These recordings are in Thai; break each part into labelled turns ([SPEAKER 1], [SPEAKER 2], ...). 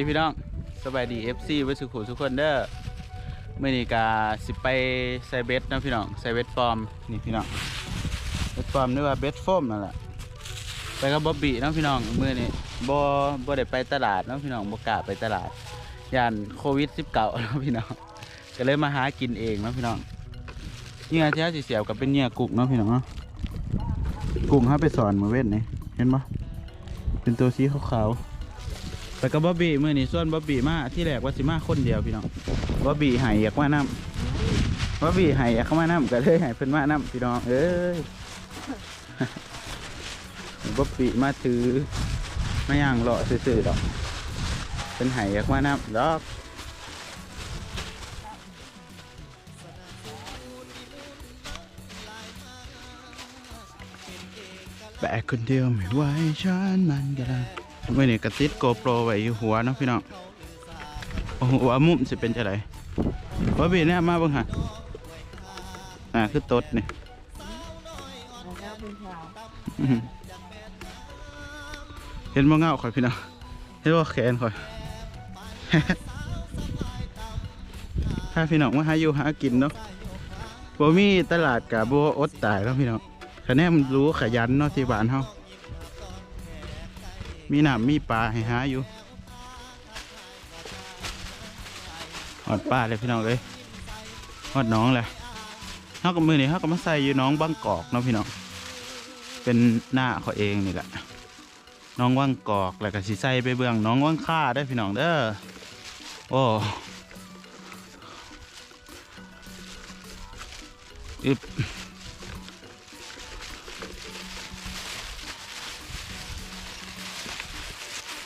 [SPEAKER 1] ดีพี่น้องสบายดี FC ไว้สุขุทุกคนเด้อเมื่อนี้กาสิไปใส่เบ็ดนะพี่น้องใส่เบ็ดฟอร์มนี่พี่น้องเบ็ดฟอร์มนึกว่าเบ็ดโฟมนั่นแหละไปกับบอบบี้นะพี่น้องเมื่อนี้บ่บ่ได้ไปตลาดนะพี่น้องบ่กาไปตลาดย่านโควิด19เนานะพี่น้องก็เลยมาหากินเองนะพี่น้องเหงื่อที่เฮาสิเสียบกับเป็นเหงื่อกุ้งนะพี่น้องกุ้งเฮาไปสอนมือเว้นนี่เห็นบ่เป็นตัวสีขาวๆ ไปกับบ๊อบบี้มื่อนี้ส่วนบ๊อบบี้มาที่แรกว่าสิมาคนเดียวพี่น้องบ๊อบบี้หายอยากมาน้ำบ๊อบบี้หายอยากเข้ามาน้ำก็เลยหายเพิ่นมาน้ำพี่น้องเอ้ยบ๊อบบี้มาถือไมาย่างเลาะซื่อๆดอกเป็นหายอยากมาน้ำดอกแบกคนเดียวไม่ไหวฉันมันก็ได้เมื่อนี้กระติดโกโปรไว้อยู่หัวเนาะพี่น้องโอ้โหหัวมุมสิเป็นจะไรว่าบีเนี่ยมาเบิ่งหะอ่าคือตดนี่อื้อหือเห็นบ่เงาข่อยพี่น้องเห็นบ่แขนข่อยถ้าพี่น้องมาหาอยู่หากินเนาะบ่มีตลาดกับบ่อดตายแล้วพี่น้องคะแนนมันรู้ขยันเนาะที่บ้านเฮา มีน้ำมีปลาให้หาอยู่หอดปลาเลยพี่น้องเลยหอดน้องเลยเฮากับมือนี่เฮาก็มาใส่อยู่น้องบางกอกเนาะพี่น้องเป็นหน้าเขาเองนี่แหละน้องว่างกอกแล้วก็สิใส่ไปเบื้องน้องว่างค่าได้พี่น้องเด้อโอ้อึบ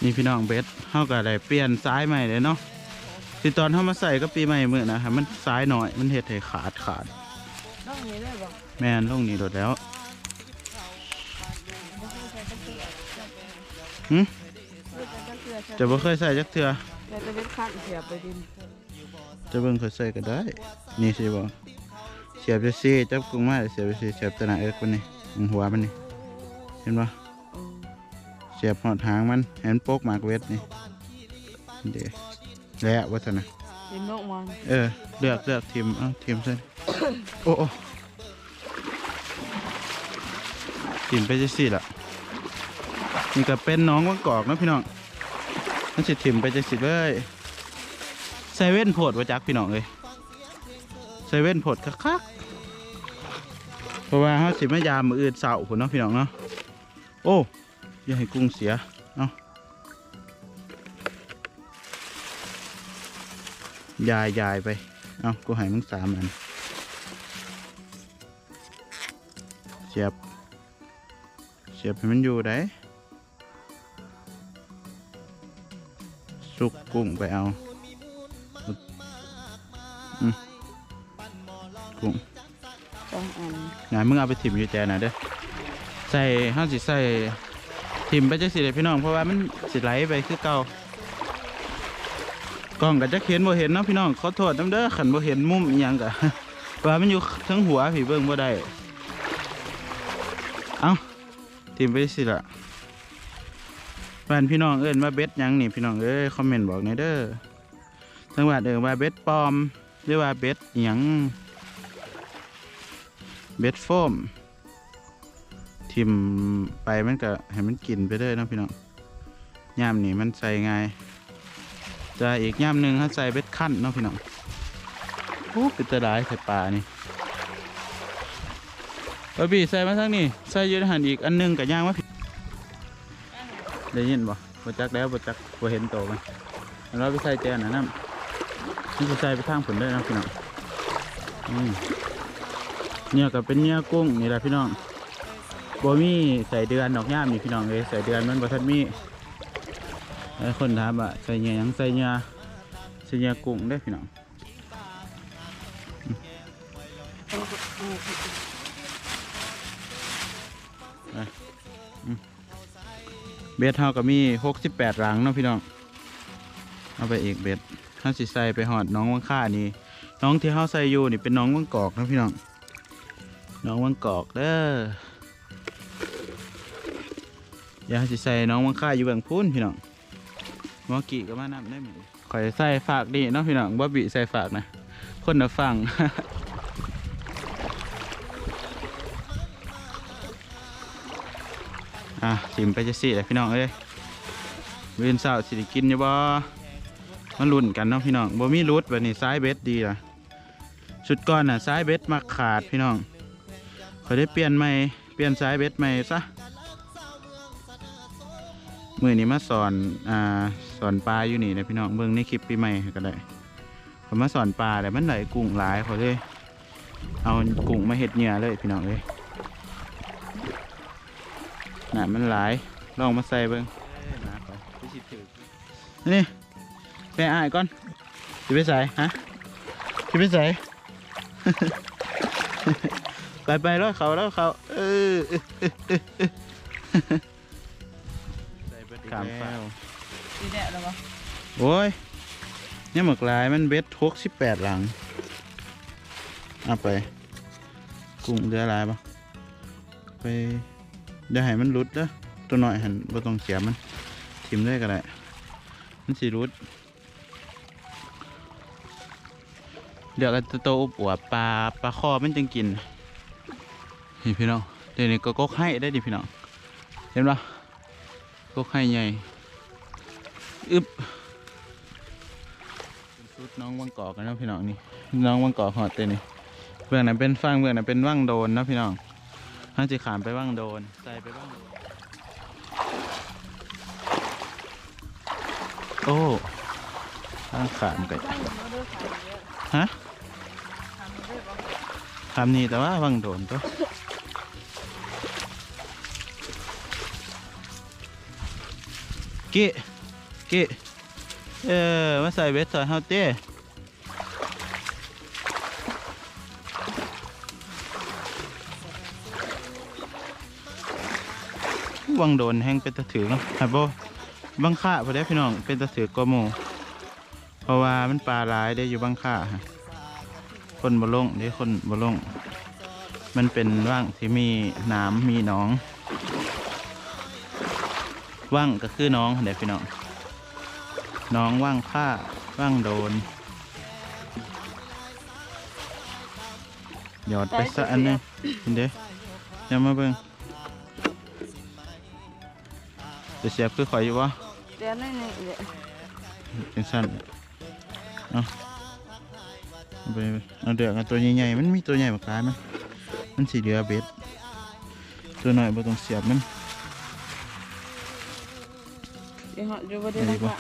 [SPEAKER 1] นี่พี่น้องเบสเฮาก็ได้เปลี่ยนซ้ายใหม่เลยเนาะที่ตอนเฮามาใส่ก็ปีใหม่มื้อนะครับมันซ้ายหน่อยมันเฮ็ดให้ขาดขาด
[SPEAKER 2] ต้องนี้ได้บ่
[SPEAKER 1] แม่นลงนี่โดดแล้วหึ
[SPEAKER 2] จะ
[SPEAKER 1] จะบ่เคยใส่จักเทื่อ
[SPEAKER 2] จะจะเป็นขั้นเสียไปดิน
[SPEAKER 1] จะเบิ่งเคยใส่ก็ได้ นี่สิบ่เสียบไปสิจับกุ้งมาเสียบไปสิเสียบตัวหน้าเอิกมันนี่ตรงหัวมันนี่เห็นบ่
[SPEAKER 2] อืม
[SPEAKER 1] เสียบหอดหางมันให้มันโปกหมากเวทนี่เดี๋ยวแล้วว่าซั่นน่ะ
[SPEAKER 2] ดินนกมัน
[SPEAKER 1] เออเลือกเลือกทีมเอาทีมเส้นโอ้โอ้ทีมไปจะสี่ละนี่ก็เป็นน้องวังกอกนะพี่น้องนั่นสิทีมไปจะสิเลยไซเว่นโพดว่าจักพี่น้องเลยไซเว่นโพดคักๆเพราะว่าเขาสิมายามมืออื่นเสาร์พุ่นเนาะพี่น้องเนาะโอ้ อย่าให้กุ้งเสียเนาะยายยายไป เอากูให้มึงสามอันเสียบ เสียบให้มันอยู่ได้สุกกุ้งไปเอาอืมกุ้ง
[SPEAKER 2] ต้องอัน
[SPEAKER 1] งานมึงเอาไปถิ่มอยู่แจน่ะเด้อใส่ห้าสิใส่ ถิ่มไปจะสิเลยพี่น้องเพราะว่ามันสิไหลไปคือเก่ากล้องก็จะเห็นบ่เห็นเนาะพี่น้องขอโทษน้ำเด้อขันบ่เห็นมุมอีหยังกะว่ามันอยู่ทั้งหัวพี่เบิ่งบ่ได้เอ้าทีมไปสิละบ้านพี่น้องเอิ้นว่าเบ็ดยังนี่พี่น้องเอ้ยคอมเมนต์บอกหน่อยเด้อจังหวัดเอิ้นว่าเบ็ดปลอมหรือว่าเบ็ดหยังเบ็ดโฟม ทิมไปมันก็ให้มันกินไปเด้นะพี่น้องย่ามนี่มันใส่ง่ายจะอีกย่ามหนึ่งเขาใส่เบ็ดขั้นเนาะพี่น้องโอ้เป็นตะไดใส่ปลานี่บะบีใส่มาทั้งนี้ใส่ยืนหันอีกอันหนึงกับย่างมาผิดได้ยินบ่บ่จักแล้วบ่จักบ่เห็นโตมันเราไปใส่แจนนะน้ำนี่จะใส่ไปทางผลได้นะพี่น้องอเนี่ยก็เป็นเนี่ยกุ้งนี่แหละพี่น้อง บ่มีใส่เดือนดอกย่ามนี่พี่น้องเลยใส่เดือนมันบ่ทันมีหลายคนถามว่าใส่เงื่อหยังใส่เงื่อใส่เงื่อกุ้งได้พี่น้องเบ็ดเท่ากับมีหกสิบแปดหลังเนาะพี่น้อง เอาไปอีกเบ็ดถ้าสิใส่ไปหอดน้องวังค่านี่ น้องที่เขาใส่อยู่นี่เป็นน้องวังกอกเนาะพี่น้อง น้องวังกอกเด้อ อยาให้สิใส่น้องวังค่าอยู่เบื้องพูนพี่น้องมอกีก็มานำได้ไหมข่อยใส่ฝากดีเนาะพี่น้องบ่บีใส่ฝากนะคนละฟังอะชิมไปจะสิเลยพี่น้องเอ้ยเวียนเสาร์สิได้กินอยู่บ่มาลุ้นกันเนาะพี่น้องบ่มีรุดแบบนี้ซ้ายเบ็ดดีล่ะชุดก้อนน่ะซ้ายเบ็ดมาขาดพี่น้องขอได้เปลี่ยนใหม่เปลี่ยนซ้ายเบ็ดใหม่ซะ มือนี้มาสอนอ่าสอนปลาอยู่นี่นะพี่น้องเบิ่งในคลิปปีใหม่ก็ได้ผมมาสอนปลาแต่มันไหลกุ้งหลายเขาเลยเอากุ้งมาเห็ดเหยื่อเลยพี่น้องเอ้ยน่ะมันหลายลองมาใส่เบิ่งนี่ไปอ่ายก่อนจะไปใส่ฮะจะไปใส่ไปไปแล้วเขาแล้วเขาเออ ขามฟ้า
[SPEAKER 2] ดีแดดแล้ววะ
[SPEAKER 1] โอ้ยเนี่ยหมึกลายมันเบ็ดทกสิบแปดหลังเอาไป กุ้งเรือลายปะไปเดี๋ยวให้มันรุดเด้อตัวหน่อยหันบ่ต้องเสียบมันทิมเลยก็ได้มันสิรุดเดี๋ยวก็จะโตอุบอวบปลาปลาคอมันจึงกินนี่พี่น้องเดี๋ยวนี้ก็กกให้ได้ดิพี่น้องเห็นปะ กกให้ใหญ่อึบนชุดน้องวังกอกกันนะพี่น้องนี่น้องวังกอกหอดเต้นี่เบื้องนั้นเป็นฟางเบื้องนั้นเป็นว่างโดนนะพี่น้องถ้าจะขามไปว่างโดนใส่ไปว่างโดนโอ้ข้างขามกันฮะ
[SPEAKER 2] ทำมาเด้อบ่
[SPEAKER 1] ขามนี่แต่ว่าว่างโดนตัว กิกิเออมาใส่เวทซอยเฮาเต้วังโดนแห้งเป็นตะถือเนาะครับโบบังค่าพอได้พี่น้องเป็นตะถือกว่าหมูเพราะว่ามันปลาร้ายได้อยู่บังค่าฮะคนบ่ลงเด้คนบ่ลง มันเป็นว่างที่มีน้ำมีหนอง ว่างก็คือน้องเดี๋ยวพี่น้อง น้องว่างค่าว่างโดน หยอดไปสักอันหนึงเด้อย่ามาเบิ่งจะเสียบคือข่อยอยู่วะ
[SPEAKER 2] เดี๋ยวนี่นี่เดี๋ยว
[SPEAKER 1] เป็นสั้นเอาเอาไปเอาเดือกเอาตัวใหญ่ๆมันมีตัวใหญ่มากลายไหมยมันสีเหลือเบ็ดตัวหน่อยบ่ต้องเสียบมัน
[SPEAKER 2] หาะอยู่บ่ได้
[SPEAKER 1] อันนี้
[SPEAKER 2] นะ
[SPEAKER 1] บ่
[SPEAKER 2] คะ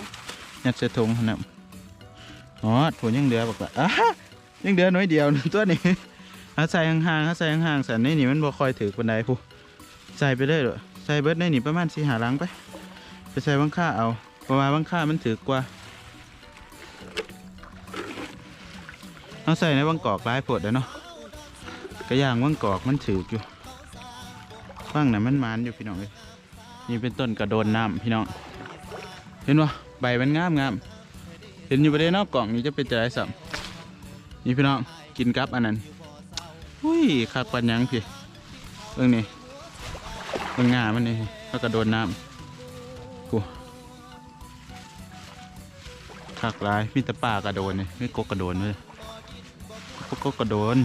[SPEAKER 1] ยัดใส่ถุงหั่นนะอ๋อถุงยังเหลือบอกว่าอ้ายังเหลือน้อยเดียวหนึ่งตัวนี้เอาใส่ห่างๆเอาใส่ห่างๆสันนี่นี่มันบ่ค่อยถือปันไดผู้ใส่ไปเลยเหรอใส่เบิดในนี่ประมาณสี่หาหลังไป ไปใส่บังค่าเอาเพราะว่าบังค่ามันถือกว่าเอาใส่ในวังกอกร้ายโพดเด้อเนาะกระย่างวังกอกมันถือกอยู่ฟังน่ะมันมันอยู่พี่น้องเลยนี่เป็นต้นกระโดนน้ำพี่น้อง เห็นวะใบมันงามงามเห็นอยู่ประเด็นนอกกล่องนี่จะเป็นจะไรสัมนี่พี่น้องกินกับอันนั้นอุ้ยขาดปันยังพี่เรื่องนี้เรื่องงามันนี่แล้วก็โดนน้ำกูคักลายมีแตะป่ากระโดนนี่ไม่กกกระโดนเลยกกกระโดน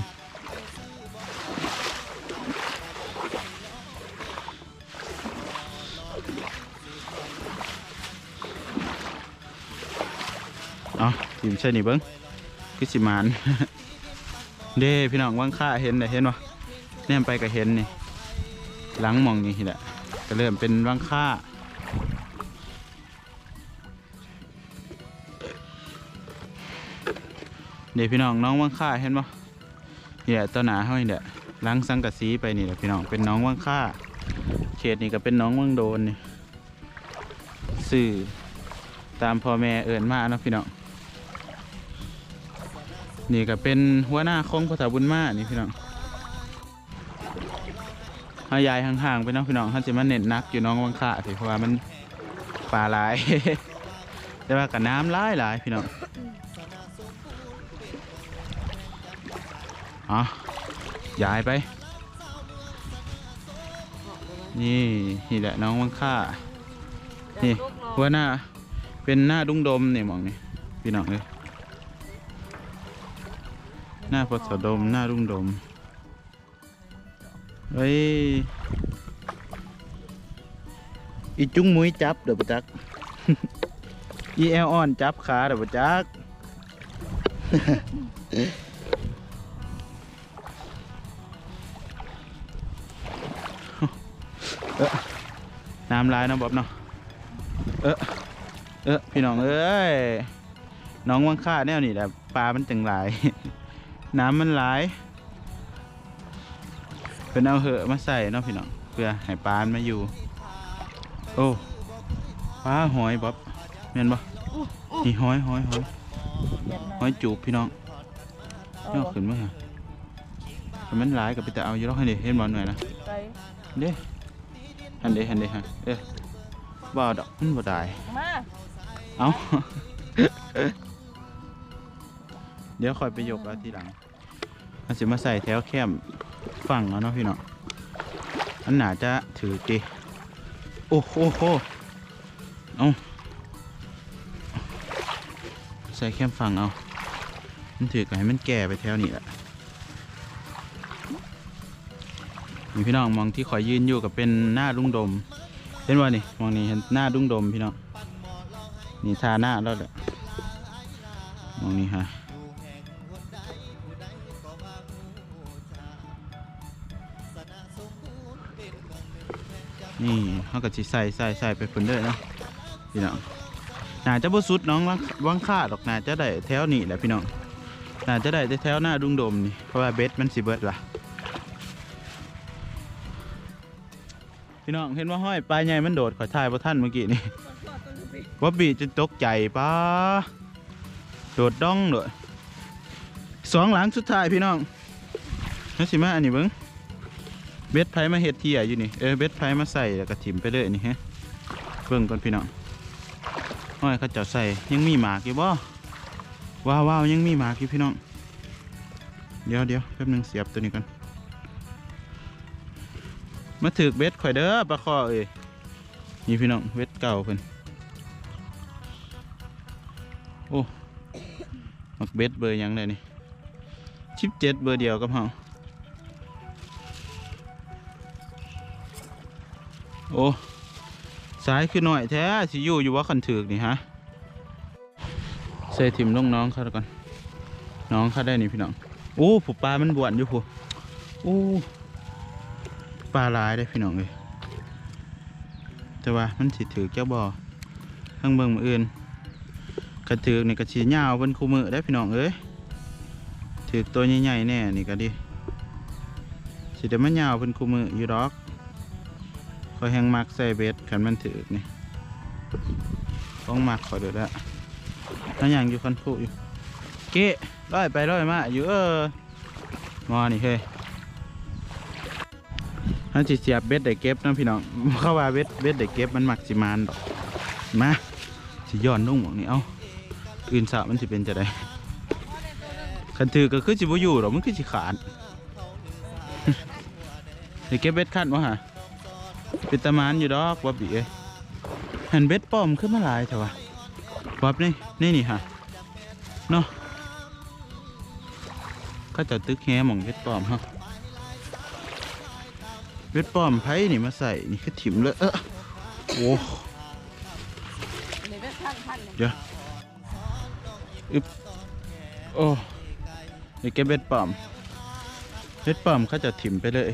[SPEAKER 1] เอาทีมใช่นี่เบิ้งคือสิมาน เด้พี่น้องว่างค่าเห็นได้เห็นวะแนมไปก็เห็นนี่หลังมองนี่แหละก็เริ่มเป็นว่างค่าเดี๋ยวพี่น้องน้องว่างค่าเห็นปะนี่แหละตัวหนาเฮานี่แหละล้างสังกะสีไปนี่แหละพี่น้องเป็นน้องว่างค่า เขตนี่ก็เป็นน้องว่างโดนนี่สื่อตามพ่อแม่เอิญมาเนาะพี่น้อง นี่ก็เป็นหัวหน้าคงภาษาบุญมานี่พี่น้องเอายายห่างๆไปน้องพี่น้องเขาจะมาเน้นนักอยู่น้องวังค่าสิเพราะว่ามันปลาหลาย แต่ว่ากับน้ำหลายหลายพี่น้องอ๋อยายไป นี่นี่แหละน้องวังค่านี่หัวหน้าเป็นหน้าดุ้งดมนี่มองนี่พี่น้องเลย หน้าพศดม หน้าดุ้งดม เฮ้ย อีจุ้งมุ้ยจับเดี๋ยวปะจัก อีแอลอ่อนจับขาเดี๋ยวปะจักเออน้ำลายนะบ๊อบเนาะ เออเออพี่น้องเอ้ยน้องวังค่าแนวนี่แหละปลามันจังหลาย น้ำมันหลาย เป็นเอาเหอะมาใส่เนาะพี่น้องเพื่อให้ปลามันมาอยู่ โอ้ปลาหอยบ๊อบเห็นบ่นี่หอยหอยหอย
[SPEAKER 2] เย็น
[SPEAKER 1] หอยจูบพี่น้อง
[SPEAKER 2] เอา
[SPEAKER 1] เนาะขึ้นมาฮะแต่มันหลายกับไปแต่เอาอยู่แล้วให้เด็เห็นบ่หน่อยนะ
[SPEAKER 2] ไป
[SPEAKER 1] เด้หันเด้หันเด้ฮะเอ้ยบ่เอาดอกมันบ่ได้
[SPEAKER 2] มา
[SPEAKER 1] เอา เดี๋ยวคอยไปยกเอาทีหลังมันสิมาใส่แถวแคมฝั่งแล้วเนาะพี่น้องอันหนาจะถือดีโอ้โหเอาใส่แคมฝั่งเอา มันถือกันให้มันแก่ไปแถวนี้แหละนี่พี่น้องมองที่ขอยยืนอยู่กับเป็นหน้าลุงดม เห็นว่านี่มองนี่เห็นหน้าดุ้งดมพี่น้องนี่ทาหน้าแล้วแหละมองนี่ฮะ นี่เขาก็สิใส่ใส่ใส่ไปพุ่นเด้อเนาะพี่น้องน่าจะบ่สุดน้องวังวังค่าดอกน่าจะได้แถวนี้แหละพี่น้องน่าจะได้แถวหน้าดุงดมนี่เพราะว่าเบ็ดมันสิเบิดล่ะพี่น้องเห็นว่าห้อยปลายใหญ่มันโดดขอยถ่ายพระท่านเมื่อกี้นี่บ๊อบบี้จะตกใจป้าโดดด้องเลยสองหลังสุดท้ายพี่น้องนั่นสิมาอันนี้เบิ้ง เบ็ดไผมาเฮ็ดเทียอยู่นี่ เออเบ็ดไผมาใส่แล้วก็ถิ่มไปเลยนี่ฮะเบิ่งก่อนพี่น้องห้อยเขาเจ้าใส่ยังมีหมากอยู่บ่ว้าวว้าวยังมีหมากอยู่พี่น้อง เดี๋ยวเดี๋ยวแป๊บหนึงเสียบตัวนี้ก่อนมาถือเบ็ดข่อยเด้อปลาคอเอ้ยนี่พี่น้องเบ็ดเก่าเพิ่นโอ้มักเบ็ดเบอร์ยังเลยนี่ชิปเจ็ดเบอร์เดียวกับเฮา โอ้สายคือหน่อยแท้สิอยู่อยู่ว่าคันถือกนี่ฮะใส่ถิ่มลงน้องเขาแล้วก่อน น้องเขาได้นี่พี่น้องโอ้ผูปลามันบวนอยู่ผูโอ้ปลาลายได้พี่น้องเลยแต่ว่ามันสิถือแก้วบ่อข้างเบิงมืออื่นกระถือกนี่กระชียาวเป็นคู่มือได้พี่น้องเอ้ยถือตัวใหญ่ๆแน่นี่ก็ดีสิเดี๋ยวมันยาวเป็นคู่มืออยู่ดอก คอยแหงมักใส่เบ็ดขันมันถือนี่ต้องมักขอยเดือดละถ้าอย่างอยู่คันผู้อยู่เก้ร้อยไปร้อยมาอยู่เออมอนี่เฮ้ยถ้าสิเสียบเบ็ดได้เก็บนะพี่น้องเข้าว่าเบ็ดเบ็ดได้เก็บมันมักสิมานดอกมาสิย้อนนุ่งหมองนี่เอ้าอื่นสะมันสิเป็นจะได้คันถือก็คือสิบอยู่หรอกมันคือสิขาดได้เก็บเบ็ดคันวะฮะ ป็นตะมานอยู่ดอกบ๊อบบีเอ้หันเบ็ดป้อมขึ้นมาหลายเถอะวะบ๊อบนี่นี่นี่ฮะเนาะเขาจะตึกแฮหมองเบ็ดป้อมฮะเบ็ดป้อมไผ่นี่มาใส่นี่คือถิ่มเลยเออโอ้
[SPEAKER 2] เดี๋
[SPEAKER 1] ยวอึบโอ้เดี๋ยวเก็บเบ็ดป้อมเบ็ดป้อมเขาจะถิ่มไปเลย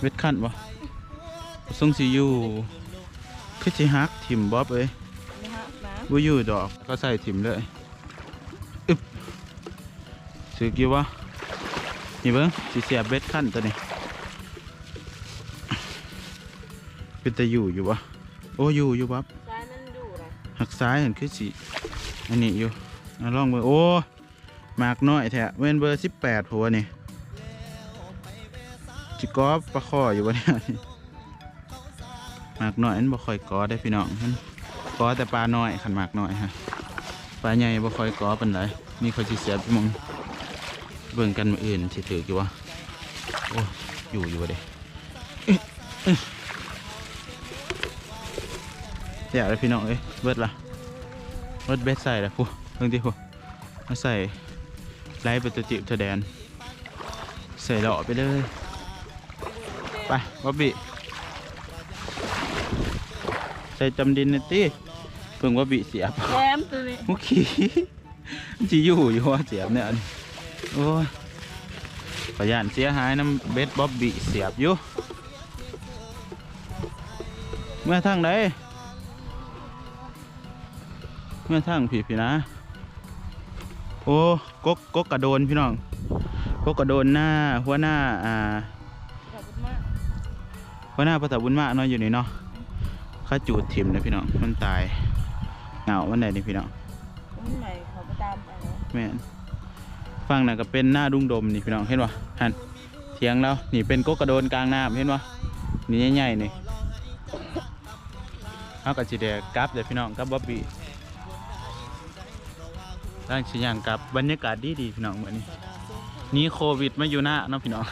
[SPEAKER 1] เบ็
[SPEAKER 2] ด
[SPEAKER 1] ขั้นวะ ทรงสีอยู่คือสิฮักถิ่มบ๊อบเอ้ย
[SPEAKER 2] นะฮะนะ
[SPEAKER 1] ว่าอยู่ดอกก็ใส่ถิ่มเลยอึบซื้อกี่วะนี่เบิ้งสีเสียบเบ็ดขั้นตัวนี้เป็นตะอยู่อยู่วะโอ้อยู่อยู่บ๊อบ
[SPEAKER 2] ซ้ายมันดูเลย
[SPEAKER 1] หักซ้ายเห็นคือสีอันนี้อยู่เอาลองเบอร์โอ้หมากน้อยแท้เว้นเบอร์สิบแปดหัวนี่จิกอฟปลาคออยู่วะเนี่ย หมากน้อยมันบ่ค่อยกอได้พี่น้องมันกอแต่ปลาน้อยขันหมากน้อยฮะปลาใหญ่บ่ค่อยกอเป็นไรนี่เขาสิเสียบมองเบิ่งกันมาอื่นสิถือกี่วะโอ้อยู่อยู่เด้เดี๋ยวเลยพี่น้องเอ้ยเบิดละเบิดเบ็ดใส่ละพูเพิ่งที่พูมาใส่ไล่ประตูจิบเทอแดนใส่หล่อไปเลยไปบ๊อบบี้ ใส่จำดินนะตี้เพิ่งบ๊อบบี้เสียบ
[SPEAKER 2] แถมตัวนี้
[SPEAKER 1] มุกขี้จีอยู่อยู่ว่าเสียบเนี่ยอันนี้โอ้ยประหยัดเสียหายน้ำเบ็ดบ๊อบบี้เสียบอยู่เมื่อทางใดเมื่อทางผีพี่นะ โอ้กกกกกระโดนพี่น้องกกกระโดนหน้าหัวหน้าอ่า
[SPEAKER 2] ขอบคุณมาก
[SPEAKER 1] หัวหน้าภาษาบุญมากเนาะอยู่นี่เนาะเข้าจูดถิ่มนะพี่น้องมันตายเหงาวันไหนนี่พี่น้อง
[SPEAKER 2] คนใหม่เขาไปตามไปแล้ว
[SPEAKER 1] แม่นฟังน่ะก็เป็นหน้าดุ้งดมนี่พี่น้องเห็นปะหันเถียงแล้วนี่เป็นกกกระโดนกลางน้ำเห็นปะนี่ใหญ่ๆนี่เอากับจีเดกลับเดี๋ยวพี่น้องกับบ๊อบบี้ร่างชิยางกลับบรรยากาศดีดีๆพี่น้องเหมือนนี้หนี่โควิดมาอยู่หน้าเนาะพี่น้อง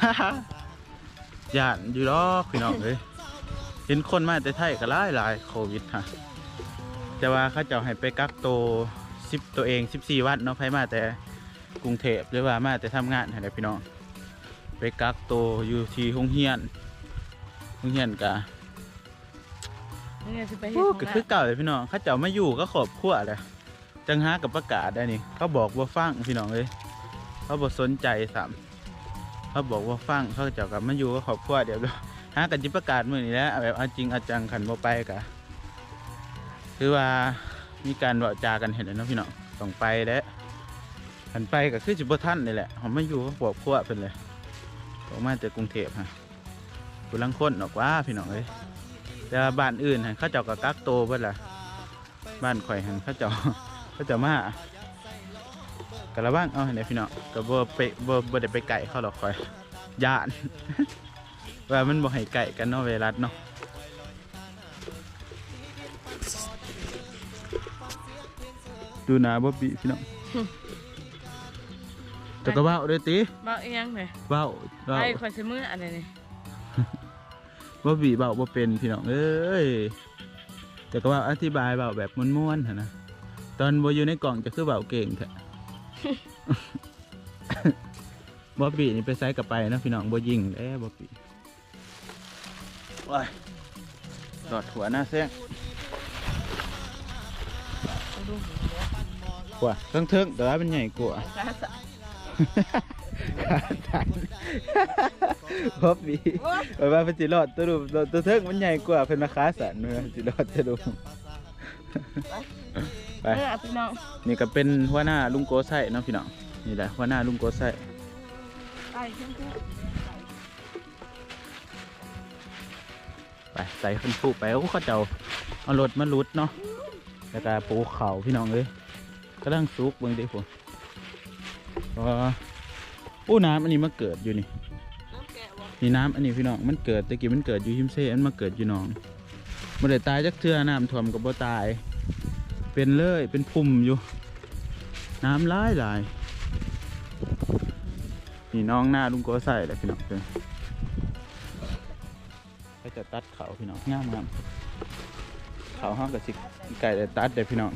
[SPEAKER 1] ย่านอยู่ดอกพี่น้องเลย เห็นคนมาแต่ไทยก็หลายหลายๆโควิดฮะแต่ว่าเขาเจ้าให้ไปกักตัวสิบตัวเองสิบสี่วันเนาะไผมาแต่กรุงเทพหรือว่ามาแต่ทำงานให้ได้พี่น้องไปกักตัวอยู่ที่โรงเรียนโรงเรียนกะ
[SPEAKER 2] นี่ไงจะไปเห็น
[SPEAKER 1] โอ้
[SPEAKER 2] ของ
[SPEAKER 1] ก็
[SPEAKER 2] น้า
[SPEAKER 1] คือเก่าเลยพี่น้องเขาเจ้ามาอยู่ก็ขอบขั้วเลยจังหากับประกาศได้นี่เขาบอกว่าฟังพี่น้องเลยเขาบอกสนใจสามเขาบอกว่าฟังเขาเจ้ากับมาอยู่ก็ขอบขั้วเดี๋ยว หากันจิประกาศมือนี้แหล้วแบบเอาจริงเอาจังขันโมไปกะคือว่ามีการเวาจากันเห็นแล้วเนาะพี่น้องต้องไปแล้วขันไปก็คือจิบท่านนี่แหละเขามาอยู่ก็ขอบขั้วเป็นเลยออกมาจากกรุงเทพฮะกุลังคนออกว่าพี่น้องเลยแต่บ้านอื่นหั่นเขาเจ้าก็กักโตวเบิดล่ะบ้านข่อยหันเขาเจ้าเขาเจ้ามากระบ้างเอาให้ได้พี่น้องก็บ่ไปบ่บ่ได้ไปไก่เขาหรอกข่อยยาน ว่ามันบ่ให้ไก่กันเนาะไวรัสเนาะดูหนาบ่บีพี่น้องแต่ก็เว้าเด้อติ
[SPEAKER 2] มาอีกยังไง
[SPEAKER 1] เว้าเว้า
[SPEAKER 2] ไอ้คอยซื้อมืออะไรนี่
[SPEAKER 1] บ่บีเบาบ่เป็นพี่น้องเอ้ยแต่ก็ว่าอธิบายเบาแบบม้วนๆหั่นนะตอนบ่อยู่ในกล่องจะคือเบาเก่งแท้บ่บีนี่ไปไซกับไปเนาะพี่น้องบ่ยิงเด้บ่บี ว้ายดอดหัวหน้าแซง
[SPEAKER 2] เอาดู
[SPEAKER 1] กว่าเครื่องเทิงแต่ว่ามันใหญ่กว่า
[SPEAKER 2] กาสะ
[SPEAKER 1] ขาตันบ่บีเพราะว่ามันสิรอดตัวรูปตัวเทิงมันใหญ่กว่าเพิ่นมาค้าสันเนาะสิรอดจะดูไป
[SPEAKER 2] เออพี่น้อง
[SPEAKER 1] นี่ก็เป็นหัวหน้าลุงโกไส้เนาะพี่น้องนี่แหละหัวหน้าลุงโกไส้
[SPEAKER 2] ไป
[SPEAKER 1] ใส่ขึ้นผู้ไปโอ้เขาเจ้าเอารถมาลุดเนาะแล้วก็ปูเขาพี่น้องเลยกำลังซุกเบิ่งดิผมก็อู้น้ำอันนี้มาเกิดอยู่นี่
[SPEAKER 2] นี่
[SPEAKER 1] น้ำอันนี้พี่น้องมันเกิดตะกี้มันเกิดอยู่หิมเซ่อันมาเกิดอยู่หนองมันได้ตายจักเทือน้ำท่วมกับบ่ตาย เป็นเลยเป็นพุ่มอยู่ น้ำหลายหลายนี่น้องหน้าลุงโกใส่แหละพี่น้องเพิ่นเขา จะตัดเขาพี่น้องงามงามเขาห้องกับสิไก่ได้ตัดเด้พี่น้อง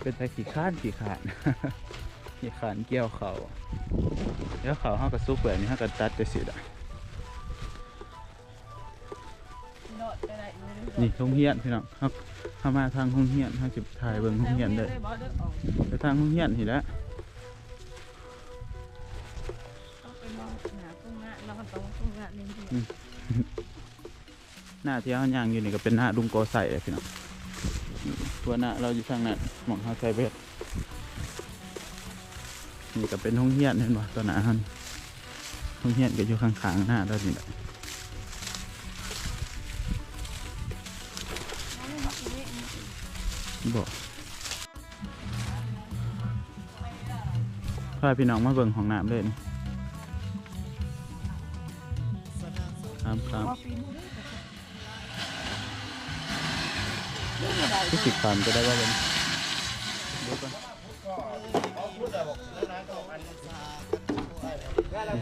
[SPEAKER 1] เป็นแต่ขี้ข้านขี้ขานขี้ขานเกี่ยวเขาเดี๋ยวเขาห้องกับซุกแบบนี้ห้องกับตัดจะสิได้
[SPEAKER 2] โดดไปไหนไม่รู้
[SPEAKER 1] นี่ห้องเฮียนพี่น้องครับเข้ามาทางห้องเฮียนห้างสิบถ่ายเบิ่งห้องเฮียนเด้อ
[SPEAKER 2] บ่เด้อออก
[SPEAKER 1] ไปทางห้องเฮียนทีแหล้ว
[SPEAKER 2] ต้องไปมองหาตรงนั้นเร
[SPEAKER 1] หน้าที่เขาย่างอยู่นี่ก็เป็นหน้าลุงโกใส่เลยพี่น้องตัวหน้าเราอยู่ทางนั้นหมองเขาใส่เบ็ดนี่ก็เป็นห้องเฮียนเห็นบ่ตัวหน้าหันห้องเฮียนก็อยู่ข้างๆหน้าเรานี่แหละบอกพาพี่น้องมาเบิ่งของน้ำเลยนี่ครับครับ ที่สิบความจะได้ว่าเป็นดูก่อน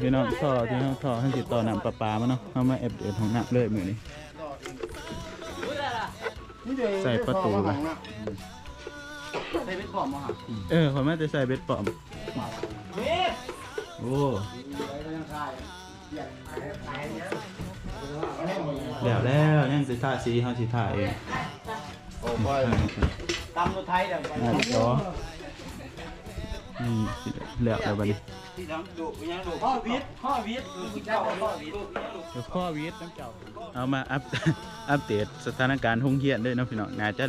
[SPEAKER 1] พี่น้องท่อที่น้องท่อให้ติดต่อน้ำประปามาเนาะเข้ามาเอฟเดือดของน้ำเลยมือนี้ใส่ประตูนะ
[SPEAKER 3] ใส่เป็นขอบมาหัก
[SPEAKER 1] เออผมไม่ได้ใส่เบ็ดปลอม
[SPEAKER 3] เฮ้ย
[SPEAKER 1] โอ้แล้วแล้วยังสิท่าสีเขาสิท่าเอง
[SPEAKER 4] โอ้ ไป
[SPEAKER 3] ตำรถไทยเดี๋ยวไป
[SPEAKER 1] น่าจะต่อนี่สิแล้วแล้วบัดนี้
[SPEAKER 3] ที่ทำดุยังดุข้อวิทย์ข้อวิทย์คือเจ้าข้อวิทย์
[SPEAKER 1] เดี๋ยวข้อวิทย์น้ำเจ้าเอามาอัปอัปเดตสถานการณ์ห้องเฮียนด้วยเนาะพี่น้องน่าจะ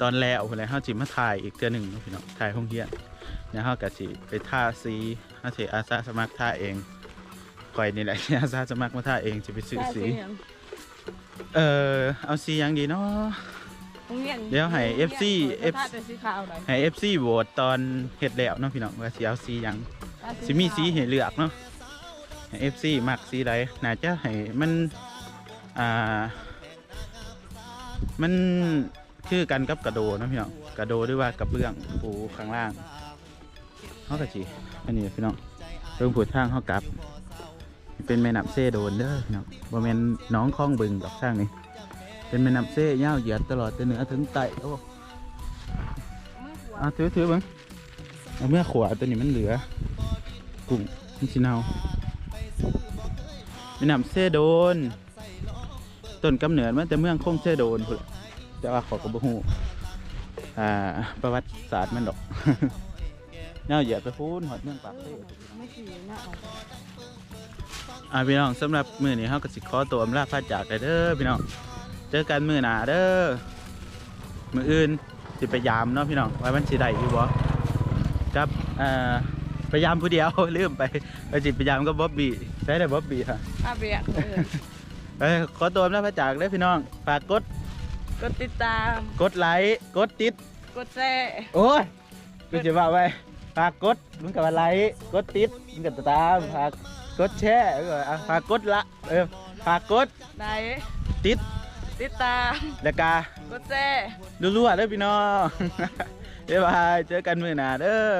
[SPEAKER 1] ตอนแล้วพุ่นแหละเฮาสิมาถ่ายอีกเทื่อหนึงเนาะพี่น้องถ่ายห้องเฮียนแล้วเฮาก็สิไปท่าสีเฮาสิอาสาสมัครท่าเองข่อยนี่แหละอาสาสมัครมาท่าเองสิไปซื้อสีเออเอาสีหยังดีเนาะ เดี๋ยวให้ FC
[SPEAKER 2] ถ้าเป็นสีขาวหน่อย
[SPEAKER 1] ให้ FC โหวตตอนเฮ็ดแล้วเนาะพี่น้องว่าสิเอาสีหยังสิมีสีให้เลือกเนาะให้ FC มักสีใดน่าจะให้มันอ่ามันคือกันกับกระโดเนาะพี่น้องกระโดหรือว่ากระเบื้องปูข้างล่างเฮาก็สิอันนี้พี่น้องเริ่มผูดทางเฮากลับ เป็นแม่น้ำเซโดนเด้อพี่น้องบ่แม่นหน้องคลองบึงดอกทางนี้ เป็นแม่น้ำเซ่ยาวเหยียดตลอดแต่เหนือถึงใต้โอ้อาถือถือเบังเอาเมื่อขวาตัวนี้มันเหลือกุ้งมันสิเนาแม่น้ำเซ่โดนต้นกำเนิดมันแต่เมืองคงเซ่โดนพุ่นล่ะแต่ว่าขอกระบฮูอ่าประวัติศาสตร์มันดอกยาวเหยียดไปพูนหอดเมืองปากเซ่อ่าพี่น้องสำหรับมือนี้เฮาก็สิขอตัวอำลาพระจากเลยเด้อพี่น้อง เจอกันมื้อหน้าเด้อมื้ออื่นสิไปยามเนาะพี่น้องว่ามันสิได้อยู่บ่กับเอ่อไปยามผู้เดียวลืมไปไปสิไปยามกับบ๊อบบี้ใช้ได้บ๊อบบี้ฮะ
[SPEAKER 2] อาเบียกเลย
[SPEAKER 1] เอ้ยขอตัวอำลาพระจากเด้อพี่น้องฝากกด
[SPEAKER 2] กดติดตาม
[SPEAKER 1] กดไลค์กดติด
[SPEAKER 2] กดแชร์
[SPEAKER 1] โอ้ยกูจะว่าไว้ฝากกดมึงกับอะไรกดติดมึงกับตามฝากกดแชร์เอออะฝากกดละเออฝากกด
[SPEAKER 2] ไหน
[SPEAKER 1] ติด
[SPEAKER 2] ติดตาม
[SPEAKER 1] แล้วกาก
[SPEAKER 2] ดแชร์
[SPEAKER 1] รัวๆเด้อพี่น้อง บ๊ายบาย เจอกันมื้อหน้าเด้อ